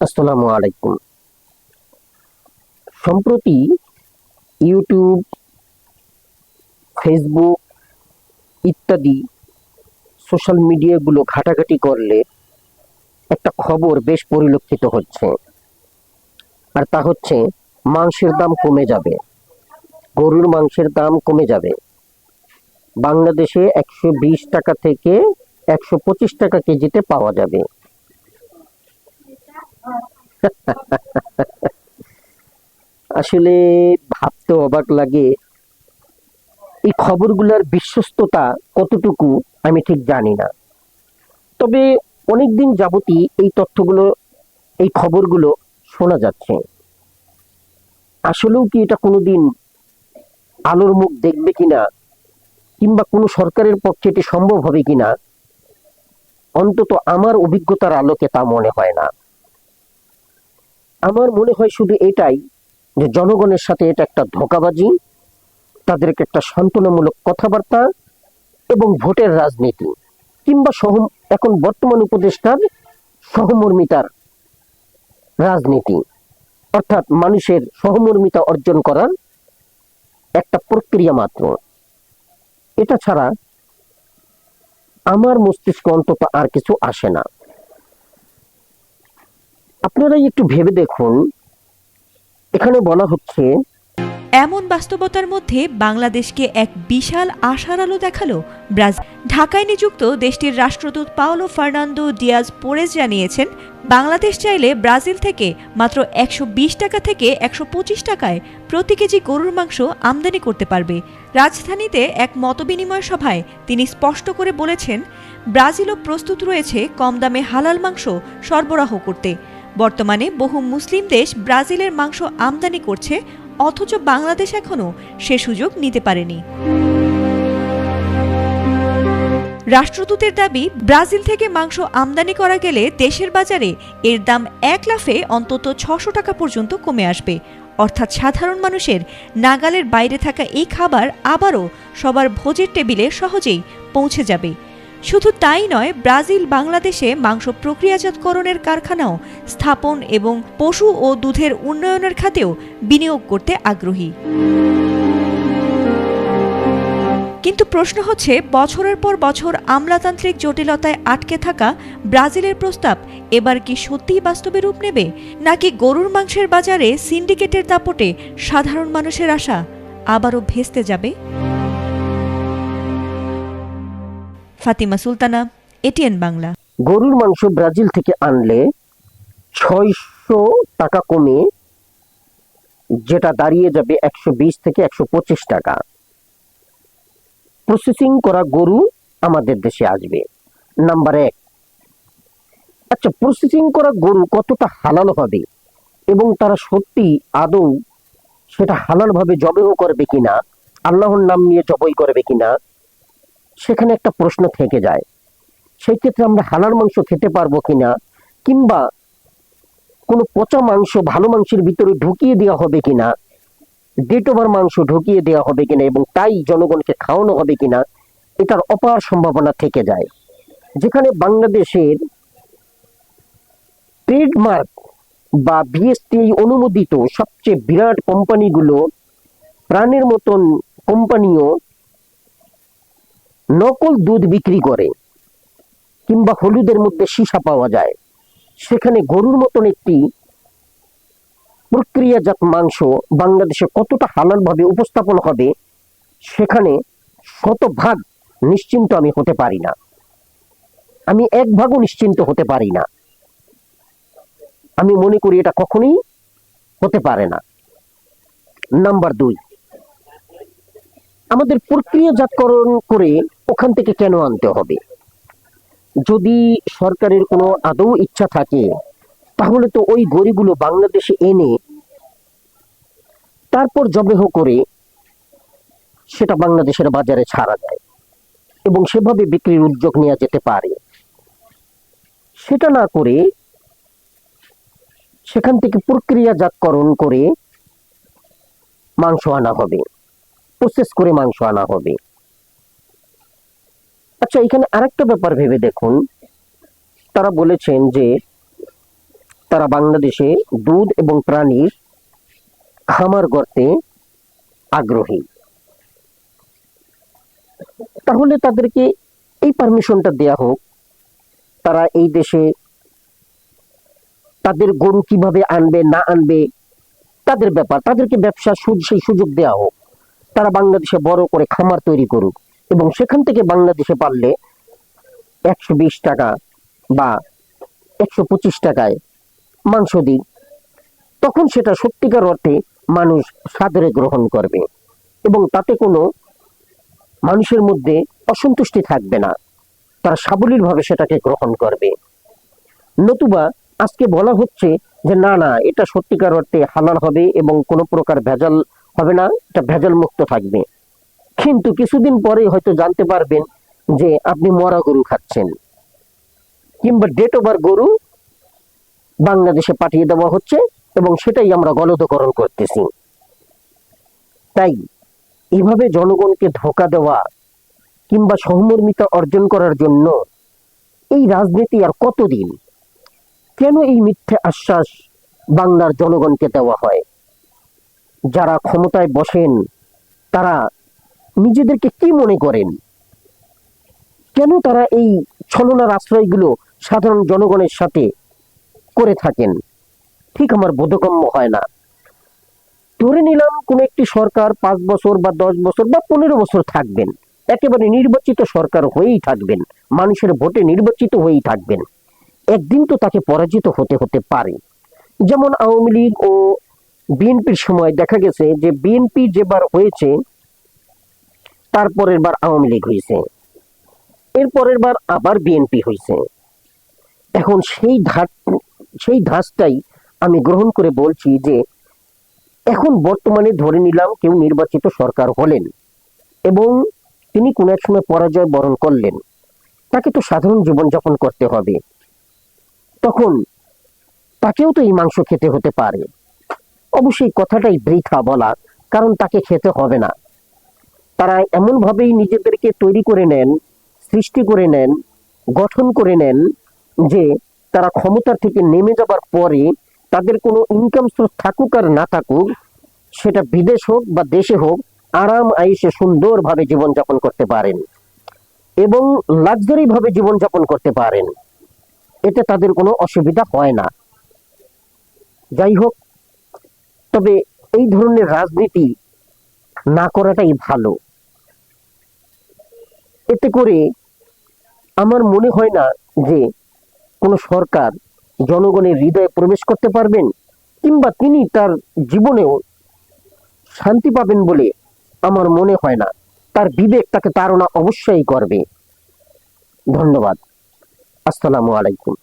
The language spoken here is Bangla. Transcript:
আসসালামু আলাইকুম। সম্প্রতি ইউটিউব, ফেসবুক ইত্যাদি সোশ্যাল মিডিয়াগুলো ঘাটাঘাটি করলে একটা খবর বেশ পরিলক্ষিত হচ্ছে। আর তা হচ্ছে, মাংসের দাম কমে যাবে। গরুর মাংসের দাম কমে যাবে। বাংলাদেশে একশো বিশ টাকা থেকে একশো পঁচিশ টাকা কেজিতে পাওয়া যাবে। আসলে ভাবতে অবাক লাগে, এই খবরগুলোর বিশ্বস্ততা কতটুকু আমি ঠিক জানি না। তবে অনেকদিন যাবতই এই তথ্যগুলো, এই খবরগুলো শোনা যাচ্ছে। আসলেও কি এটা কোনোদিন আলোর মুখ দেখবে কিনা, কিংবা কোনো সরকারের পক্ষে এটি সম্ভব হবে কিনা, অন্তত আমার অভিজ্ঞতার আলোকে তা মনে হয় না। আমার মনে হয় শুধু এটাই যে জনগণের সাথে এটা একটা ধোকাবাজি, তাদেরকে একটা সান্ত্বনামূলক কথাবার্তা এবং ভোটের রাজনীতি কিংবা সহ এখন বর্তমান উপদেষ্টার সহমর্মিতার রাজনীতি। অর্থাৎ মানুষের সহমর্মিতা অর্জন করার একটা প্রক্রিয়া মাত্র। এটা ছাড়া আমার মস্তিষ্ক অন্তত আর কিছু আসে না। আপনারাই একটু ভেবে দেখুন। এখানে বলা হচ্ছে, এমন বাস্তবতার মধ্যে বাংলাদেশকে এক বিশাল আশার আলো দেখাল ব্রাজিল। ঢাকায় নিযুক্ত দেশটির রাষ্ট্রদূত পাওলো ফার্নান্দো ডিয়াজ পোরেজ জানিয়েছেন, বাংলাদেশ চাইলে ব্রাজিল থেকে মাত্র একশো বিশ টাকা থেকে একশো পঁচিশ টাকায় প্রতি কেজি গরুর মাংস আমদানি করতে পারবে। রাজধানীতে এক মতবিনিময় সভায় তিনি স্পষ্ট করে বলেছেন, ব্রাজিলও প্রস্তুত রয়েছে কম দামে হালাল মাংস সরবরাহ করতে। বর্তমানে বহু মুসলিম দেশ ব্রাজিলের মাংস আমদানি করছে, অথচ বাংলাদেশ এখনও সে সুযোগ নিতে পারেনি। রাষ্ট্রদূতের দাবি, ব্রাজিল থেকে মাংস আমদানি করা গেলে দেশের বাজারে এর দাম এক লাফে অন্তত ছশো টাকা পর্যন্ত কমে আসবে। অর্থাৎ সাধারণ মানুষের নাগালের বাইরে থাকা এই খাবার আবারও সবার ভোজের টেবিলে সহজেই পৌঁছে যাবে। শুধু তাই নয়, ব্রাজিল বাংলাদেশে মাংস প্রক্রিয়াজাতকরণের কারখানাও স্থাপন এবং পশু ও দুধের উন্নয়নের খাতেও বিনিয়োগ করতে আগ্রহী। কিন্তু প্রশ্ন হচ্ছে, বছরের পর বছর আমলাতান্ত্রিক জটিলতায় আটকে থাকা ব্রাজিলের প্রস্তাব এবার কি সত্যিই বাস্তবে রূপ নেবে, নাকি গরুর মাংসের বাজারে সিন্ডিকেটের দাপটে সাধারণ মানুষের আশা আবারও ভেস্তে যাবে? ফাতিমা সুলতানা, এটিএন বাংলা। গরুর মাংস ব্রাজিল থেকে আনলে ছয়শো টাকা কমে যেটা দাঁড়িয়ে যাবে একশো বিশ থেকে একশো পঁচিশ টাকা। প্রসেসিং করা গরু আমাদের দেশে আসবে। নাম্বার এক। আচ্ছা প্রসেসিং করা গরু কতটা হালাল হবে? এবং তারা সত্যি আদৌ সেটা হালাল ভাবে জবেহ করবে কিনা? আল্লাহর নাম নিয়ে জবই করবে কিনা? সেখানে একটা প্রশ্ন থেকে যায়, সেই ক্ষেত্রে আমরা হালার মাংস খেতে পারব কিনা? কিংবা কোনো পচা মাংস ভালো মাংসের ভিতরে ঢুকিয়ে দেওয়া হবে কিনা? ডেট ওভার মাংস ঢুকিয়ে দেওয়া হবে কিনা? এবং তাই জনগণকে খাওয়ানো হবে কিনা? এটার অপার সম্ভাবনা থেকে যায়। যেখানে বাংলাদেশের ট্রেডমার্ক বা বিএসটি অনুমোদিত সবচেয়ে বিরাট কোম্পানিগুলো প্রাণের মতন কোম্পানিও নকল দুধ বিক্রি করে কিংবা হলুদের মধ্যে সীসা পাওয়া যায়। সেখানে গরুর মতন একটি প্রক্রিয়াজাত মাংস বাংলাদেশে কতটা হালাল ভাবে উপস্থাপন হবে, সেখানে শতভাগ নিশ্চিন্ত আমি হতে পারি না। আমি এক ভাগও নিশ্চিন্ত হতে পারি না। আমি মনে করি এটা কখনোই হতে পারে না। নাম্বার দুই, আমাদের প্রক্রিয়াজাতকরণ করে ওখান থেকে কেন আনতে হবে? যদি সরকারের কোনো আদৌ ইচ্ছা থাকে, তাহলে তো ওই গরিগুলো বাংলাদেশে এনে তারপর জবেহ করে সেটা বাংলাদেশের বাজারে ছাড়া যায় এবং সেভাবে বিক্রির উদ্যোগ নেওয়া যেতে পারে। সেটা না করে সেখান থেকে প্রক্রিয়াজাতকরণ করে মাংস আনা হবে প্রসেস করে মাংস আনা হবে। আচ্ছা এখানে আরেকটা ব্যাপার ভেবে দেখুন। তারা বলেছেন যে তারা বাংলাদেশে দুধ এবং প্রাণীর খামার করতে আগ্রহী। তাহলে তাদেরকে এই পারমিশনটা দেয়া হোক। তারা এই দেশে তাদের গরু কীভাবে আনবে, না আনবে, তাদের ব্যাপার, তাদেরকে ব্যবসা সেই সুযোগ দেওয়া হোক। তারা বাংলাদেশে বড় করে খামার তৈরি করুক। এবং সেখান থেকে বাংলাদেশে পারলে একশো বিশ টাকা বা একশো পঁচিশ টাকায় মাংস দিই তখন সেটা সত্যিকার অর্থে মানুষ সাদরে গ্রহণ করবে এবং তাতে কোনো মানুষের মধ্যে অসন্তুষ্টি থাকবে না। তারা সাবলীলভাবে সেটাকে গ্রহণ করবে। নতুবা আজকে বলা হচ্ছে যে, না না, এটা সত্যিকার অর্থে হালাল হবে এবং কোনো প্রকার ভেজাল হবে না, এটা ভেজাল মুক্ত থাকবে। কিন্তু কিছুদিন পরে হয়তো জানতে পারবেন যে আপনি মরা গরু খাচ্ছেন। কিংবা ডেট ওভার গরু বাংলাদেশে পাঠিয়ে দেওয়া হচ্ছে এবং সেটাই আমরা গলদকরণ করতেছি। তাই এভাবে জনগণকে ধোকা দেওয়া কিংবা সহমর্মিতা অর্জন করার জন্য এই রাজনীতি আর কতদিন? কেন এই মিথ্যে আশ্বাস বাংলার জনগণকে দেওয়া হয়? যারা ক্ষমতায় বসেন, তারা নিজেদেরকে কি মনে করেন? কেন তারা এই ছলনার আশ্রয়গুলো সাধারণ জনগণের সাথে করে থাকেন? ঠিক আমার বোধগম্য হয় না। ধরে নিলাম কোন একটি সরকার পাঁচ বছর বা দশ বছর বা পনেরো বছর থাকবেন। একেবারে নির্বাচিত সরকার হয়েই থাকবেন। মানুষের ভোটে নির্বাচিত হয়েই থাকবেন। একদিন তো তাকে পরাজিত হতে হতে পারে। যেমন আওয়ামী লীগ ও বিএনপির সময় দেখা গেছে যে বিএনপি যেবার হয়েছে তারপরের বার আওয়ামী লীগ হয়েছে এরপরের বার আবার বিএনপি হয়েছে এখন সেই ধাপ সেই ধাঁচটাই আমি গ্রহণ করে বলছি যে, এখন বর্তমানে ধরে নিলাম কেউ নির্বাচিত সরকার হলেন এবং তিনি কোনো এক সময় পরাজয় বরণ করলেন। তাকে তো সাধারণ জীবনযাপন করতে হবে। তখন তাকেও তো এই মাংস খেতে হতে পারে। অবশ্যই কথাটাই বৃথা বলা, কারণ তাকে খেতে হবে না। তারা এমনভাবেই নিজেদেরকে তৈরি করে নেন, সৃষ্টি করে নেন, গঠন করে নেন যে তারা ক্ষমতার থেকে নেমে যাবার পরে তাদের কোনো ইনকাম সোর্স থাকুক আর না থাকুক, সেটা বিদেশ হোক বা দেশে হোক, আরাম আইসে সুন্দরভাবে জীবনযাপন করতে পারেন এবং লাক্সারিভাবে জীবনযাপন করতে পারেন। এতে তাদের কোনো অসুবিধা হয় না। যাই হোক, তবে এই ধরনের রাজনীতি না করাটাই ভালো। এতে করে আমার মনে হয় না যে কোনো সরকার জনগণের হৃদয়ে প্রবেশ করতে পারবেন, কিংবা তিনি তার জীবনেও শান্তি পাবেন বলে আমার মনে হয় না। তার বিবেক তাকে তাড়না অবশ্যই করবে। ধন্যবাদ। আসসালামু আলাইকুম।